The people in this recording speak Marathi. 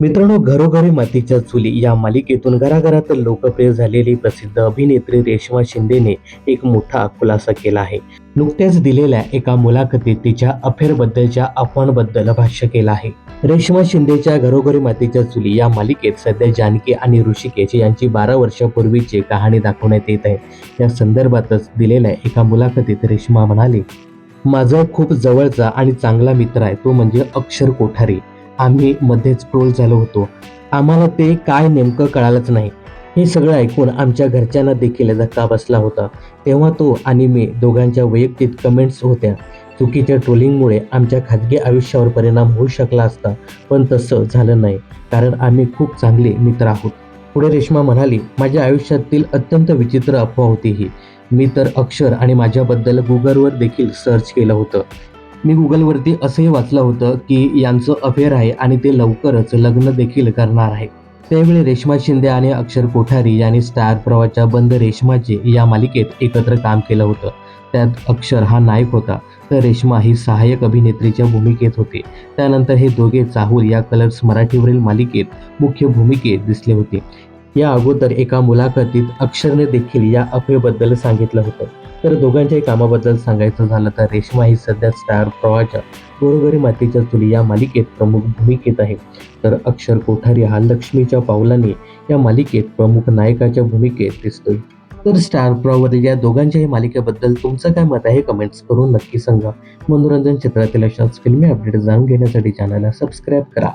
मित्रांनो घरोघरी मातीच्या चुली या मालिकेतून घराघरात लोकप्रिय झालेली प्रसिद्ध अभिनेत्री रेश्मा शिंदेने एक मोठा खुलासा केला आहे. नुकत्याच दिलेल्या एका मुलाखतीत तिच्या अफेअरबद्दलच्या अफवांबद्दल भाष्य केलं आहे. रेश्मा शिंदेच्या घरोघरी मातीच्या चुली या मालिकेत सध्या जानकी आणि ऋषिकेश यांची बारा वर्षापूर्वीची कहाणी दाखवण्यात येत आहे. या संदर्भातच दिलेल्या एका मुलाखतीत रेश्मा म्हणाले माझा खूप जवळचा आणि चांगला मित्र आहे. तो म्हणजे अक्षर कोठारी. आम्ही मध्येच ट्रोल झालो होतो. आम्हाला ते काय नेमकं कळालंच नाही. हे सगळं ऐकून आमच्या घरच्यांना देखील धक्का बसला होता. तेव्हा तो आणि मी दोघांच्या वैयक्तिक कमेंट्स होत्या. चुकीच्या ट्रोलिंगमुळे आमच्या खाजगी आयुष्यावर परिणाम होऊ शकला असता पण तसं झालं नाही कारण आम्ही खूप चांगले मित्र आहोत. पुढे रेश्मा म्हणाली माझ्या आयुष्यातील अत्यंत विचित्र अफवा होती ही मी तर अक्षर आणि माझ्याबद्दल गुगलवर देखील सर्च केलं होतं. मी गुगलवरती असंही वाचलं होतं की यांचं अफेअर आहे आणि ते लवकरच लग्न देखील करणार आहे. त्यावेळी रेश्मा शिंदे आणि अक्षर कोठारी यांनी स्टार प्रवाच्या बंद रेश्माचे या मालिकेत एकत्र काम केलं होतं. त्यात अक्षर हा नायक होता. तर रेश्मा ही सहाय्यक अभिनेत्रीच्या भूमिकेत होती. त्यानंतर हे दोघे चाहूल या कलर्स मराठीवरील मालिकेत मुख्य भूमिकेत दिसले होते. या अगोदर एका मुलाखतीत अक्षरने देखील या अफेबद्दल सांगितलं होतं. तर दोघांच्याही कामाबद्दल सांगायचं झालं तर रेश्मा ही सध्या स्टार प्रवाच्या घरोघरी मातीच्या चुली या मालिकेत प्रमुख भूमिकेत आहे. तर अक्षर कोठारी हा लक्ष्मीच्या पावलाने या मालिकेत प्रमुख नायकाच्या भूमिकेत दिसतोय. तर स्टार प्रवावरील या दोघांच्याही मालिकेबद्दल तुमचं काय मत आहे? कमेंट्स करून नक्की सांगा. मनोरंजन क्षेत्रातील अशाच फिल्मी अपडेट जाणून घेण्यासाठी चॅनलला सबस्क्राईब करा.